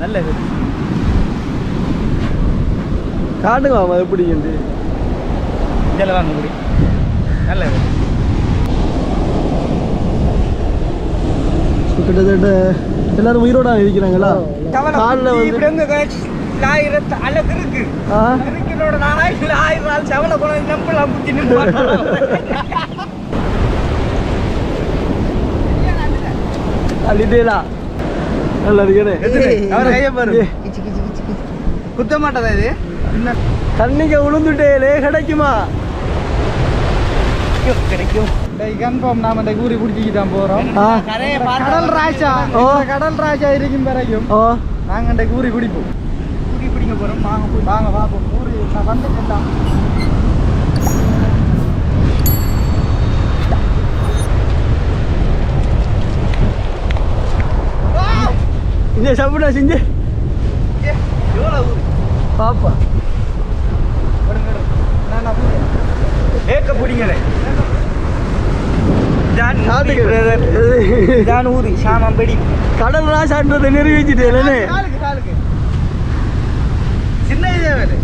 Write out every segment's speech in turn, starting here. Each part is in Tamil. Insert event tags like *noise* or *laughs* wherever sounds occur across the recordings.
நல்லது. காட்டுங்க மாமா எப்படி இருந்து? இதில் முடி நல்லது. கிட்டத்தட்ட எல்லாரும் உயிரோட இருக்கிறாங்களா? காலில் வந்து ஆயிரத்து அழகு இருக்கு. ஆ? இருக்கிறோட நாளாயிரம் ஆயிரம் நாள் செவல குழந்தை நம்பலாம் புத்தி அள்ளிட்டேலா நல்லா ஏ, குத்த மாட்டதா இது? தண்ணிக்கு உளுந்துட்டேலே கிடைக்குமா? கிடைக்கும். கன்ஃபார்ம் நாம இந்த ஊரி குடிச்சிக்கு தான் போறோம். ஆ. கடல் ராஜா. ஓ. கடல் ராஜா இருக்கும் வரைக்கும் ஓ. நாங்க இந்த ஊரி குடிப்போம். ஊரி பிடிக்க போறோம். வாங்க வாங்க நான் இந்த சாப்பிடா செஞ்சு பாப்பா ஏக்க காட்டுக்கு இதான் ஊரி சாமம்படி கடல் ராசான்றதை நிரூபிச்சுட்டேலே காலுக்கு காலுக்கு சின்ன இதே வேறு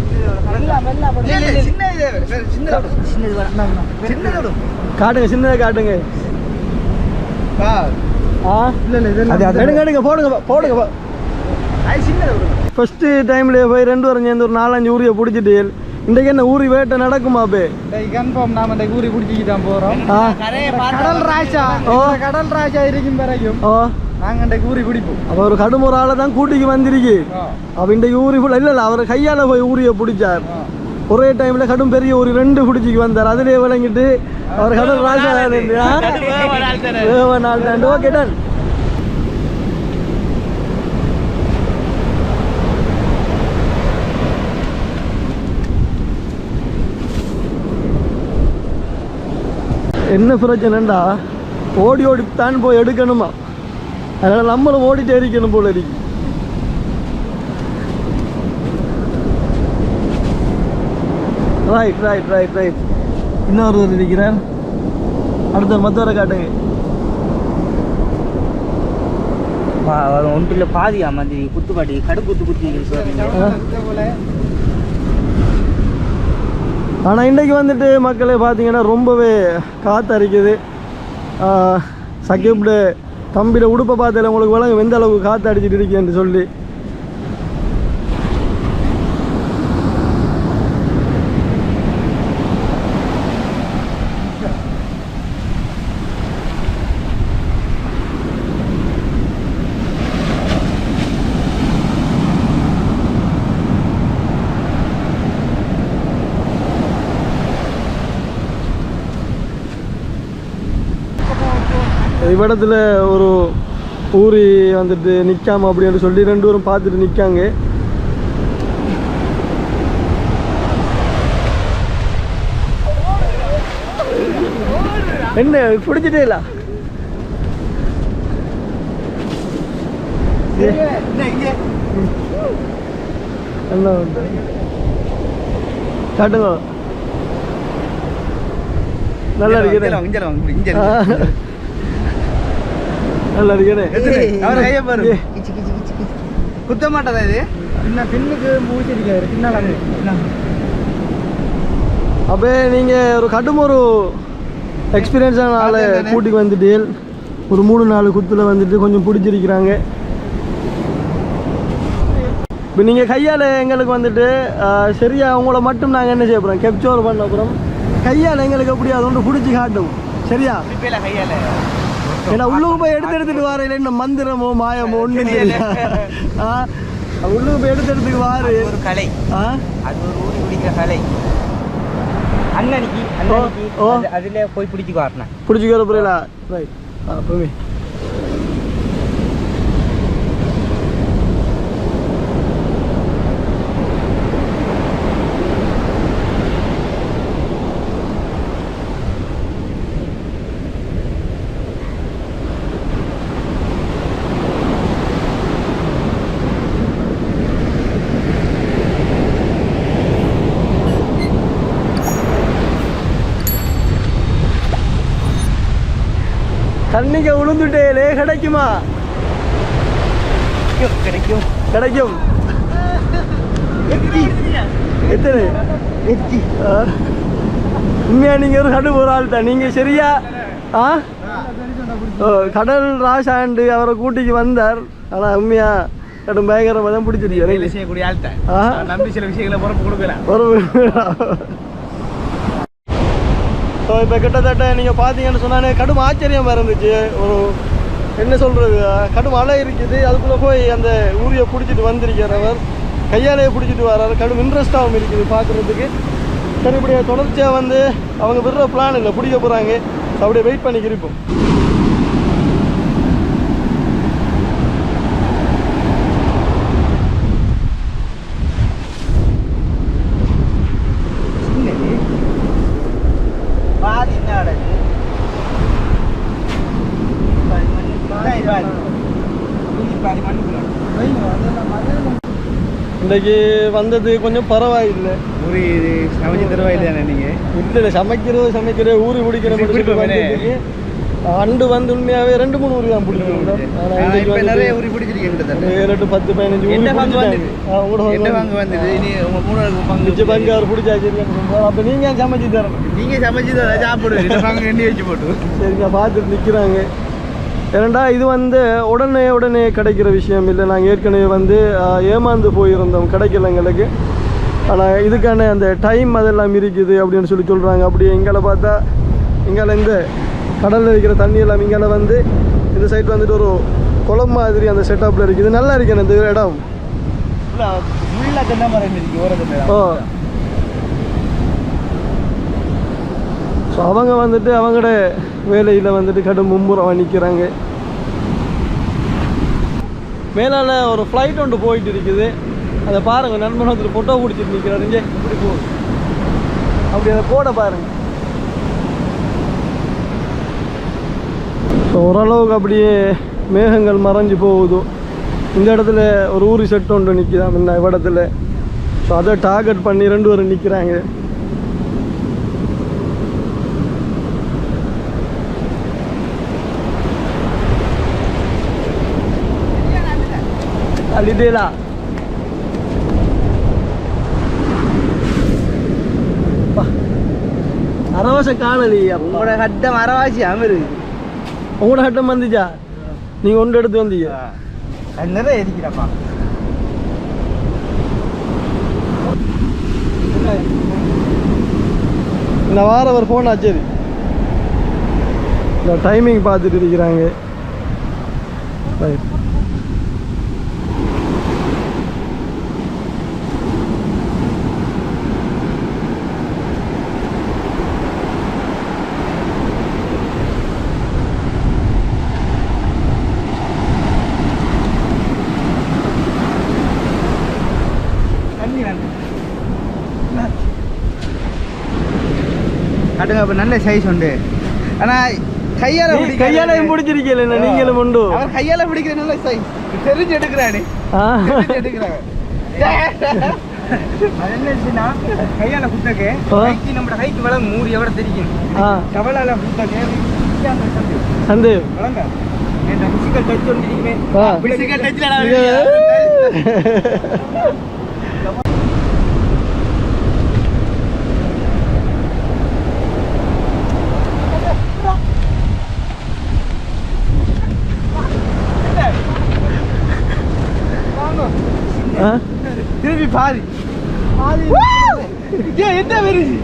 சின்ன இதே வேறு சின்னது சின்னது காட்டுங்க சின்னதை காட்டுங்க எடுங்க எடுங்க போடுங்க பா- போடுங்க பா. ஃபர்ஸ்ட் டைம்ல போய் ரெண்டு வரைஞ்சு சேர்ந்து ஒரு நாலஞ்சு ஊரிய பிடிச்சிட்டு இன்றைக்கு என்ன ஊரி வேட்டை நடக்குமா அப்பே? கன்ஃபார்ம் நாம இந்த ஊரி குடிச்சிக்கு தான் போறோம். ஆ? கடல் ராஜா. ஓ. கடல் ராஜா இருக்கும் வரைக்கும் ஓ? நாங்க இந்த ஊரி குடிப்போம் அப்போ ஒரு கடும் ஒரு ஆளை தான் கூட்டிக்கு வந்திருக்கு. அப்போ இன்றைக்கு ஊரி இல்லை அவர் கையால் போய் ஊரிய பிடிச்சார். ஒரே டைமில் கடும் பெரிய ஊரி ரெண்டு பிடிச்சிக்கு வந்தார். அதிலே விளங்கிட்டு அவர் கடல் ராஜா நாள் தாண்டு ஓகே டன் என்ன பிரச்சனைண்டா ஓடி ஓடி தான் போய் எடுக்கணுமா? அதனால் நம்மளும் ஓடிட்டே இருக்கணும் போல இருக்கு. ரைட் ரைட் ரைட் ரைட் இன்னொருவர் இருக்கிறார் அடுத்த மற்றவரை காட்டுங்க ஒன்றுல பாதி மாதிரி குத்துப்பாட்டி கடு குத்து குத்தி ஆனால் இன்றைக்கு வந்துட்டு மக்களே பார்த்தீங்கன்னா ரொம்பவே காத்தரிக்குது. சக்கிப்ட தம்பியோட உடுப்பை பார்த்தால உங்களுக்கு விளங்கும் எந்த அளவுக்கு காற்று அடிச்சிட்டு இருக்கேன்னு சொல்லி. இவ்விடத்துல ஒரு ஊரி வந்துட்டு நிற்காம அப்படின்னு சொல்லி ரெண்டு பேரும் பார்த்துட்டு நிற்காங்க என்ன பிடிச்சிட்டே இல்ல? என்ன காட்டுங்க. நல்லா இருக்கேன் ஆ. நல்லா ஏ. குத்த மாட்டதா இது? பின்ன பின்னுக்கு மூச்சிருக்காரு. பின்னால அப்போ நீங்கள் ஒரு கடும் ஒரு எக்ஸ்பீரியன்ஸான ஆளை. கூட்டிக்கு வந்துட்டீல் ஒரு மூணு நாலு குத்தில் வந்துட்டு கொஞ்சம் பிடிச்சிருக்கிறாங்க. இப்போ நீங்கள் கையால் எங்களுக்கு வந்துட்டு சரியா உங்களை மட்டும் நாங்கள் என்ன செய்ய போகிறோம் கெப்சோர் பண்ண போகிறோம் கையால் எங்களுக்கு எப்படி அதை ஒன்று பிடிச்சி காட்டும். சரியா? கையால. ஏன்னா உள்ளுக்கு போய் எடுத்து எடுத்துட்டு வாரையில என்ன மந்திரமோ மாயமோ ஒன்றும் தெரியல. உள்ளுக்கு போய் எடுத்து எடுத்துக்கு வாரு. ஒரு கலை. அது ஒரு ஊறி பிடிக்கிற கலை. அண்ணனுக்கு அண்ணனுக்கு அதுல போய் பிடிச்சிக்கு வரணும் பிடிச்சிக்கிற புரியல. ரைட். தண்ணிக்கு உளுந்துட்டேலே கிடைக்குமா? கிடைக்கும். கிடைக்கும். எத்தனை? ஆ. உண்மையா நீங்க ஒரு கடு ஒரு ஆள் தான் நீங்க சரியா? ஆ? கடல் ராசாண்டு அவரை கூட்டிக்கு வந்தார். ஆனா உண்மையா கடும் பயங்கரமா தான் பிடிச்சிருக்கீங்க வேலை செய்யக்கூடிய ஆள் தான். நம்பி சில விஷயங்களை பொறுப்பு கொடுக்கலாம் ஒரு ஸோ இப்போ கிட்டத்தட்ட நீங்கள் பார்த்தீங்கன்னு சொன்னாலே கடும் ஆச்சரியமாக இருந்துச்சு. ஒரு என்ன சொல்கிறது கடும் அலை இருக்குது. அதுக்குள்ளே போய் அந்த ஊரியை பிடிச்சிட்டு வந்திருக்கிறவர் கையாலேயே பிடிச்சிட்டு வர்றாரு. கடும் இன்ட்ரெஸ்ட்டாகவும் இருக்குது பார்க்குறதுக்கு சரி இப்படியே தொடர்ச்சியாக வந்து அவங்க விடுற பிளான் இல்லை பிடிக்க போகிறாங்க அப்படியே வெயிட் பண்ணி இன்றைக்கு வந்தது கொஞ்சம் பரவாயில்லை. ஒரு சமைச்சு தருவாயில்லை நீங்க? இல்லை இல்லை சமைக்கிறது சமைக்கிறது ஊறி பிடிக்கிற. அண்டு வந்து உண்மையாகவே ரெண்டு மூணு ஊரி. தான் நிறைய ஊறி ஏழு எட்டு பத்து பதினஞ்சு ஊரி என்ன பங்கு அவர் பிடிச்சாச்சு அப்போ நீங்கள் ஏன் சமைச்சு தரணும்? நீங்க சமைச்சு பங்கு எண்ணி வச்சு போட்டு. சரிங்க பார்த்துட்டு நிற்கிறாங்க ஏனண்டா இது வந்து உடனே உடனே கிடைக்கிற விஷயம் இல்லை. நாங்கள் ஏற்கனவே வந்து ஏமாந்து போயிருந்தோம் கிடைக்கல எங்களுக்கு ஆனால் இதுக்கான அந்த டைம் அதெல்லாம் இருக்குது அப்படின்னு சொல்லி சொல்கிறாங்க அப்படி எங்களை பார்த்தா இங்கால இந்த கடலில் இருக்கிற தண்ணி எல்லாம் இங்கால வந்து இந்த சைடு வந்துட்டு ஒரு குளம் மாதிரி அந்த செட்டப்பில் இருக்குது. நல்லா இருக்கு இந்த இடம். ஓ. ஸோ அவங்க வந்துட்டு அவங்களோட வேலையில் வந்துட்டு கடும் மும்முரம் நிற்கிறாங்க மேலால் ஒரு ஃப்ளைட் ஒன்று போயிட்டு இருக்குது. அதை பாருங்கள் நண்பன் வந்துட்டு ஃபோட்டோ பிடிச்சிட்டு நிற்கிறாருங்க இப்படி போ. அப்படி அதை போட பாருங்க. ஸோ ஓரளவுக்கு அப்படியே மேகங்கள் மறைஞ்சு போகுது. இந்த இடத்துல ஒரு ஊரி செட் ஒன்று நிற்கிதான் இந்த இடத்துல. ஸோ அதை டார்கெட் பண்ணி ரெண்டு பேரும் நிற்கிறாங்க அலிடேலா அரவசம் காணலி உங்களோட கட்டம் அரைவாசி அமரு உங்களோட ஹட்டம் வந்துச்சா நீங்கள் ஒன்று எடுத்து வந்தீங்க நிறைய இருக்கிறப்பா இந்த வாரம் அவர் ஃபோன் ஆச்சரி இந்த டைமிங் பார்த்துட்டு இருக்கிறாங்க ரைட் தண்ணி வேணும் காட்டுங்க அப்ப நல்ல சைஸ் உண்டு. ஆனா கையால பிடிக்காத- கையாலையும் பிடிச்சிருக்கீங்களே என்ன நீங்களும் உண்டு. கையால பிடிக்கிற நல்ல சைஸ் தெரிஞ்சு எடுக்கிறானே விஷயம்னா, கையால குத்தக்கு நம்ம கைக்கு விளங்கு மூடி எவ்வளோ தெரியும்? கவலால குத்தக்கு சந்தேகம் விளங்க பிசிக்கல் டச் ஒன்று இருக்குமே. பிசிக்கல் டச்ல ஆ திருப்பி பாதி என்ன வருது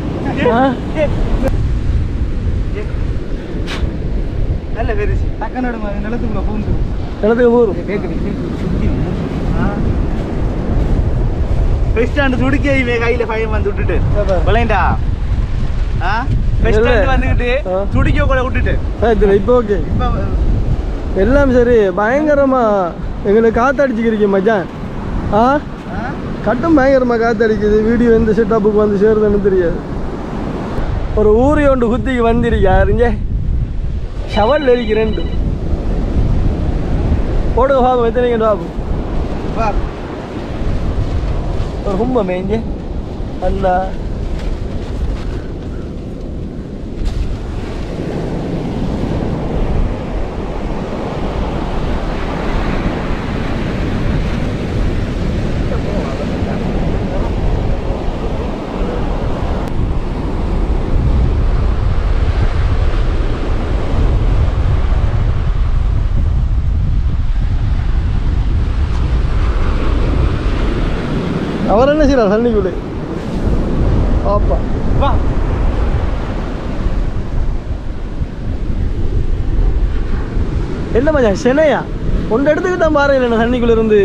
நல்ல பெருசு டக்குனோட நிலத்துக்குள்ள பூந்து. இடத்துக்கு போகும் பெஸ்டாண்டு துடிக்க இவன் கையில பையன் வந்து விட்டுட்டு. விளையண்டா ஆ. வந்துகிட்டு ஆ. துடிக்க கூட விட்டுட்டு. இப்போ ஓகே. இப்ப எல்லாம் சரி பயங்கரமா எங்களுக்கு காத்தடிச்சுக்கிறீங்க மச்சான். ஆ? கட்டும் பயங்கரமா காத்தடிக்குது. வீடியோ எந்த செட்டப்புக்கு வந்து சேருதுன்னு தெரியாது. ஒரு ஊரி ஒன்று குத்திக்கு வந்திருக்காருங்க ஷவல் அடிக்கிறேன். போடுங்க பாபு எத்தனைங்க பாபு. ஒரு கும்ப மேய்ஞ்சு அல்ல என்ன செய்யறார் தண்ணிக்குள்ளே பாப்பா வா. என்ன மச்சான் சென்னையா? ஒன்று இடத்துக்கு தான் பாரு இல்லை தண்ணிக்குள்ள இருந்து.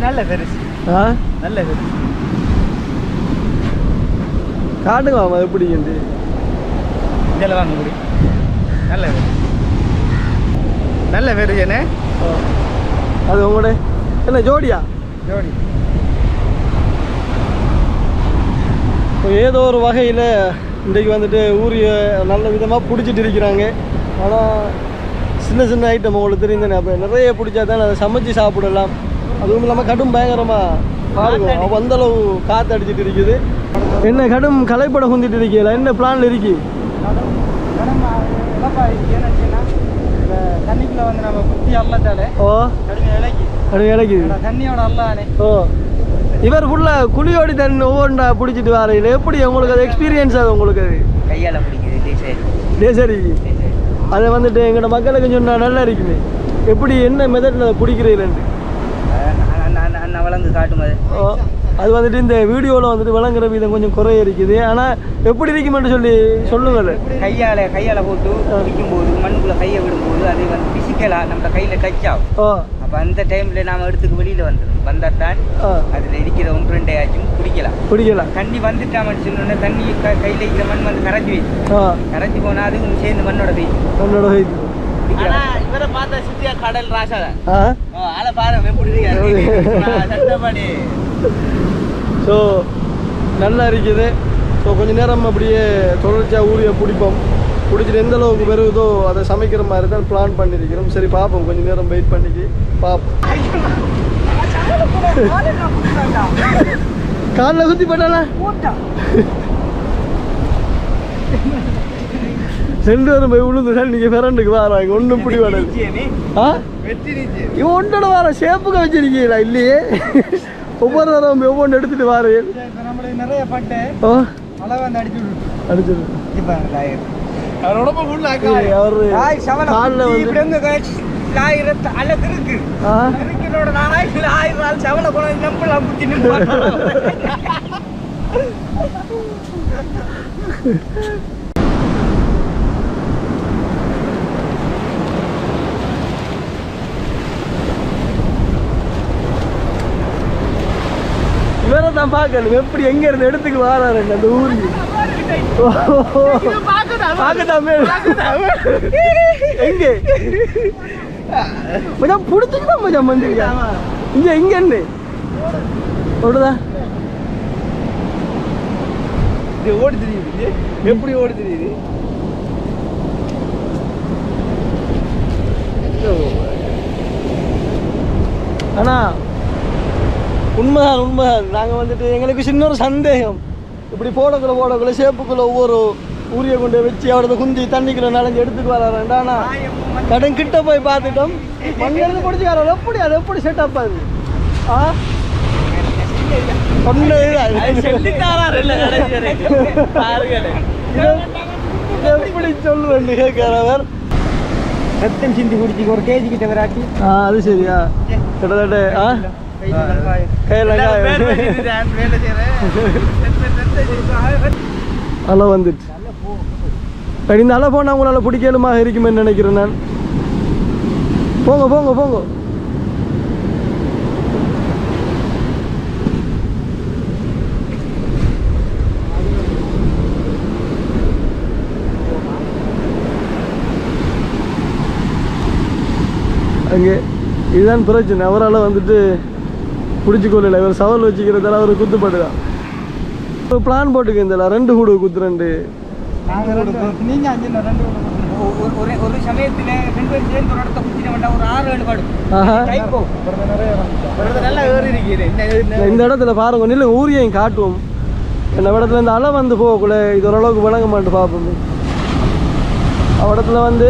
நல்ல பெருசு. ஆ? நல்ல பெருசு. காட்டுங்க எப்படி இதில் வாங்க நல்ல பெருசு. நல்ல என்ன? அது உங்களோட என்ன ஜோடியா? ஜோடி. ஏதோ ஒரு வகையில் இன்றைக்கு வந்துட்டு ஊரிய நல்ல விதமாக பிடிச்சிட்டு இருக்கிறாங்க. ஆனால் சின்ன சின்ன ஐட்டம் உங்களுக்கு தெரியும் தானே அப்போ நிறைய பிடிச்சா தானே அதை சமைச்சு சாப்பிடலாம். அதுவும் இல்லாமல் கடும் பயங்கரமாக பாருங்க அப்போ அந்த அளவு காற்று அடிச்சிட்டு இருக்குது. என்ன கடும் கலைப்படம் குந்திட்டு இருக்கீங்களா? என்ன பிளான்ல இருக்கு? தண்ணிக்குள்ள வந்து நம்ம குத்தி அல்லாட்டாலே ஓ. கடுமை இலக்கி. அப்படி கிடைக்குது தண்ணியோட அல்லானே. ஓ. இவர் ஃபுல்லாக குழியோடி தண்ணி ஒவ்வொன்றா பிடிச்சிட்டு வரையில் எப்படி உங்களுக்கு அது எக்ஸ்பீரியன்ஸ் அது உங்களுக்கு அது? கையால் பிடிக்குது சரி டே சரி அதை வந்துட்டு எங்களோட மக்களுக்கு சொன்னா நல்லா இருக்குமே. எப்படி என்ன மெத்தடில் அதை பிடிக்கிறீங்களேன்ட்டு அண்ணா வளர்ந்து காட்டும் அது. ஓ, அது வந்துட்டு இந்த வீடியோவில் வந்துட்டு விளங்குற விதம் கொஞ்சம் குறைய இருக்குது ஆனால் எப்படி இருக்குமென்று சொல்லி சொல்லுங்கள். கையால கையால போட்டு பிடிக்கும் போது மண்ணுக்குள்ள கையை விடும்போது அது வந்து பிசிக்கலா நம்ம கையில டச் ஆகும். அப்ப அந்த டைம்ல நாம எடுத்துக்கு வெளியில வந்துடும் வந்தாத்தான் ஆ. அதுல இருக்கிற ஒன்று ரெண்டையாச்சும் பிடிக்கலாம். பிடிக்கலாம். தண்ணி வந்துட்டாமன்னு சொன்னோடனே தண்ணி கையில இருக்கிற மண் வந்து கரைச்சி வைக்கும். ஆ. கரைச்சி போனா அதுவும் சேர்ந்து மண்ணோட போய் என்னோட வயது இவரை பார்த்தா சுத்தியா கடல் ராசா ஆ? ஆளை பாருங்க எப்படி சட்டப்படி ஸோ நல்லா இருக்குது. ஸோ கொஞ்ச நேரம் அப்படியே தொடர்ச்சியாக ஊரிய பிடிப்போம். பிடிச்சிட்டு எந்த அளவுக்கு வருதோ அதை சமைக்கிற மாதிரி தான் பிளான் பண்ணியிருக்கிறோம். சரி பார்ப்போம். கொஞ்ச நேரம் வெயிட் பண்ணிக்கு பார்ப்போம். காலில் குத்தி போட்டானா *laughs* ரெண்டு பேரும் போய் விழுந்து நீங்கள் பிறண்டுக்கு வராங்க ஒன்றும் பிடி ஆ? இவன் ஒன்றோட வர ஷேப்புக்கு வச்சிருக்கீங்களா இல்லையே? ஒவ்வொரு தடவை ஒவ்வொன்று எடுத்துட்டு நம்மளுக்கு நிறைய பட்டு. ஓ? மழை வந்து அடிச்சு அவரு *laughs* கால்ல வந்து ஆயிரத்து அழகு இருக்கு ஆ இருக்கிறோட நாளாயிரம் ஆயிரம் நாள் செவல போன நம்பலாம் குத்தி நின்று இவரை தான் பார்க்கணும். எப்படி எங்க இருந்து எடுத்துக்கு வாராரு அந்த ஊருக்கு பார்க்கட்டாமே எங்க? மச்சான் பிடிச்சிட்டு தான் இங்க எங்க என்ன ஓடுதா? ஓடி தெரியுது. எப்படி ஓடி தெரியுது? ஆனா உண்மைதான் உண்மைதான். நாங்கள் வந்துட்டு எங்களுக்கு சின்ன ஒரு சந்தேகம். இப்படி போடக்குள்ள போடக்குள்ள சேப்புக்குள்ள ஒவ்வொரு ஊரிய கொண்டு வச்சு அவரது குந்தி தண்ணிக்குள்ள நனைஞ்சு எடுத்துட்டு வராருண்டா ஆனா கடன் கிட்ட போய் பார்த்துட்டோம். மண்ணிலிருந்து பிடிச்சி வரோம் எப்படி அது எப்படி செட்டப் அது ஆ எப்படி சொல்லுவேன் கேட்கிறவர் ரத்தம் சிந்தி குடிச்சு ஒரு கேஜி கிட்ட வராட்டி. ஆ அது சரியா. கிட்டத்தட்ட ஆ? அலை வந்துட்டு இந்த அலை போனால் உங்களால் பிடிக்கலுமாக இருக்குமே நினைக்கிறேன் நான். போங்க போங்க போங்க. அங்கே இதுதான் பிரச்சனை. அவரால் வந்துட்டு பிடிச்சிக்கொள்ளல. இவர் சவால் வச்சுக்கிறதால அவர் குத்துப்படுதான் ஒரு பிளான் போட்டுக்க இந்த ரெண்டு கூடு குத்து ரெண்டு. நீங்க அஞ்சு ரெண்டு ஒரு ஒரு சமயத்துல ரெண்டு பேரும் சேர்ந்து ஒரு இடத்த குத்தின வேண்டாம். ஒரு ஆறு ஏழு பாடு ஆஹா. டைப்போ நல்லா ஏறி இருக்கிறேன் இந்த இடத்துல பாருங்க நில்லு ஊரியையும் காட்டுவோம். இந்த இடத்துல இந்த அலை வந்து போகக்குள்ள இது ஓரளவுக்கு விளங்க மாட்டு பார்ப்போம் இடத்துல வந்து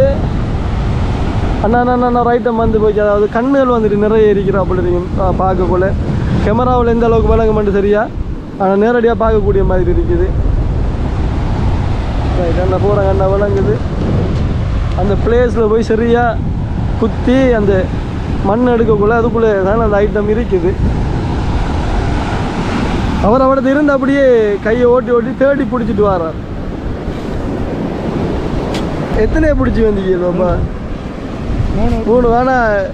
அண்ணா அண்ணா அண்ணா ரைட்டம் வந்து போச்சு. அதாவது கண்ணுகள் வந்துட்டு நிறைய இருக்கிறாப்புல இருக்கும் பார்க்கக்குள்ள. கேமராவில் எந்த அளவுக்கு விளங்க மாட்டு சரியா? ஆனால் நேரடியாக பார்க்கக்கூடிய மாதிரி இருக்குது. அண்ணா போகிறாங்க அண்ணா விளங்குது அந்த பிளேஸில் போய் சரியாக குத்தி அந்த மண் எடுக்கக்குள்ள அதுக்குள்ளே தான் அந்த ஐட்டம் இருக்குது. அவர் அவரது இருந்து அப்படியே கையை ஓட்டி ஓட்டி தேடி பிடிச்சிட்டு வரார். எத்தனையோ பிடிச்சி வந்தீங்க பாப்பா மூணு. மூணு. ஆனால்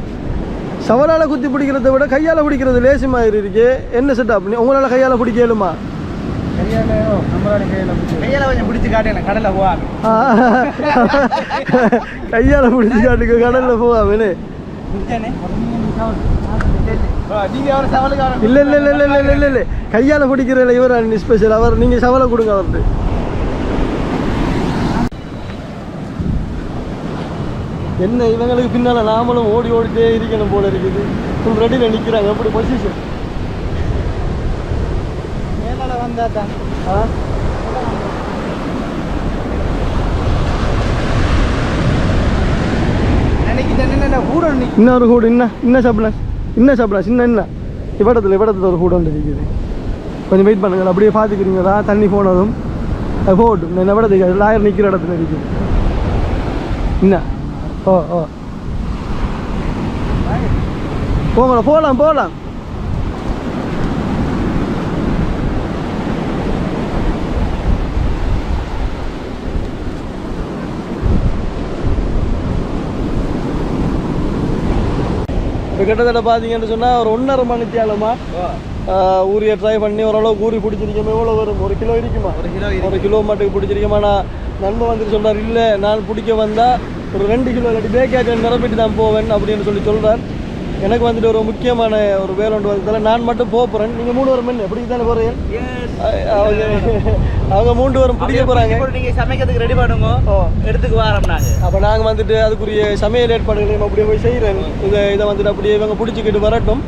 சவலால் குத்தி பிடிக்கிறத விட கையால் பிடிக்கிறது லேசி மாதிரி இருக்கு. என்ன செட்டப் உங்களால் கையால் பிடிக்க இயலுமா? கையால பிடிச்சு காட்டுங்க கடல்ல போவாங்க கையால் பிடிச்சி காட்டுக்கு கடலில் நீங்க சவாலுக்கு இல்லை இல்லை இல்லை இல்லை இல்லை இல்லை இல்லை. கையால் பிடிக்கிறதில்ல இவர் ஸ்பெஷல் அவர் நீங்கள் சவலை கொடுங்க அவர்கிட்ட. என்ன இவங்களுக்கு பின்னால் நாமளும் ஓடி ஓடிட்டே இருக்கணும் போல இருக்குது. ரெடியில் நிற்கிறாங்க எப்படி பொசிஷன் மேலால வந்தா தான் ஆ? என்ன இன்னொரு கூடு இன்ன இன்ன சாப்பிடலாம் இன்ன சாப்பிடலாம் சின்ன என்ன இவடத்தில் இவடத்தில் ஒரு கூடு ஒன்று இருக்குது. கொஞ்சம் வெயிட் பண்ணுங்க. அப்படியே பார்த்துக்கிறீங்களா தண்ணி போனதும் அது போகட்டும். நான் இவடத்துக்கு லாயர் நிற்கிற இடத்துல இருக்குது. என்ன ஓ ஓ. போங்களா போகலாம் போகலாம். இப்போ கிட்டத்தட்ட பார்த்தீங்கன்னு சொன்னால் ஒரு ஒன்றரை மணித்தியாலமா ஊரியை ட்ரை பண்ணி ஓரளவுக்கு ஊறி பிடிச்சிருக்கோம் எவ்வளோ வரும்? ஒரு கிலோ இருக்குமா ஒரு கிலோ ஒரு கிலோ மட்டும் பிடிச்சிருக்கோம்? ஆனால் நண்பன் வந்துட்டு சொல்றார் இல்லை நான் பிடிக்க வந்தால் ஒரு ரெண்டு கிலோ இல்லாட்டி பேக்கேஜ் நிரப்பிட்டு தான் போவேன் அப்படின்னு சொல்லி சொல்றார். எனக்கு வந்துட்டு ஒரு முக்கியமான ஒரு வேலை ஒன்று வந்ததால நான் மட்டும் போக போகிறேன் நீங்கள் மூணு வரும் என்ன எப்படி தானே போகிறீங்க அவங்க அவங்க மூன்று வரும் பிடிக்க போகிறாங்க நீங்க சமைக்கிறதுக்கு ரெடி பண்ணுங்க. ஓ. எடுத்துக்கு வாரம் நாங்க அப்போ நாங்கள் வந்துட்டு அதுக்குரிய சமையல் ஏற்பாடுகளையும் அப்படியே போய் செய்கிறேன் இதை இதை வந்துட்டு அப்படியே இவங்க பிடிச்சிக்கிட்டு வரட்டும்.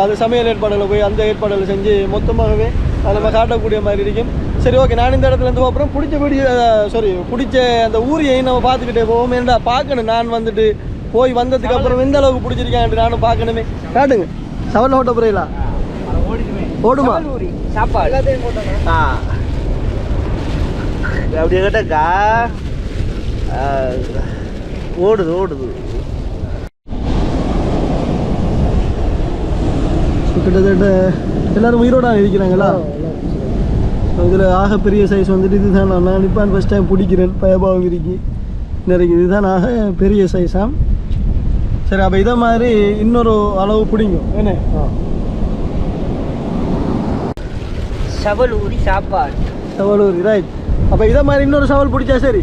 அது சமையல் ஏற்பாடுகளை போய் அந்த ஏற்பாடுகளை செஞ்சு மொத்தமாகவே அதை நம்ம காட்டக்கூடிய மாதிரி இருக்கும். சரி ஓகே நான் இந்த இடத்துல இருந்து அப்புறம் பிடிச்ச பிடி சாரி பிடிச்ச அந்த ஊரியையும் நம்ம பார்த்துக்கிட்டே போவோம். ஏன்டா பார்க்கணும். நான் வந்துட்டு போய் வந்ததுக்கு அப்புறம் எந்த அளவுக்கு பிடிச்சிருக்கேன் நானும் பார்க்கணுமே. காட்டுங்க. சவல் ஓட்ட புரியலா ஓடிடுமே ஓடுமா. சாப்பாடு. ஆ. அப்படியே கேட்டாக்கா ஆ, ஓடுது ஓடுது. கிட்டத்தட்ட எல்லாரும் உயிரோட இருக்கிறாங்களா? இதில் ஆக பெரிய சைஸ் வந்துட்டு இதுதான். நான் நான் இப்போ ஃபஸ்ட் டைம் பிடிக்கிறேன். பயபாவம் இருக்கு நிறைய இதுதான் ஆக பெரிய சைஸாம் சரி அப்போ இதை மாதிரி இன்னொரு அளவு பிடிங்கும் என்ன? சவல் ஊரி சாப்பாடு. சவலூர் ரைட் அப்போ இதை மாதிரி இன்னொரு சவல் பிடிச்சா சரி?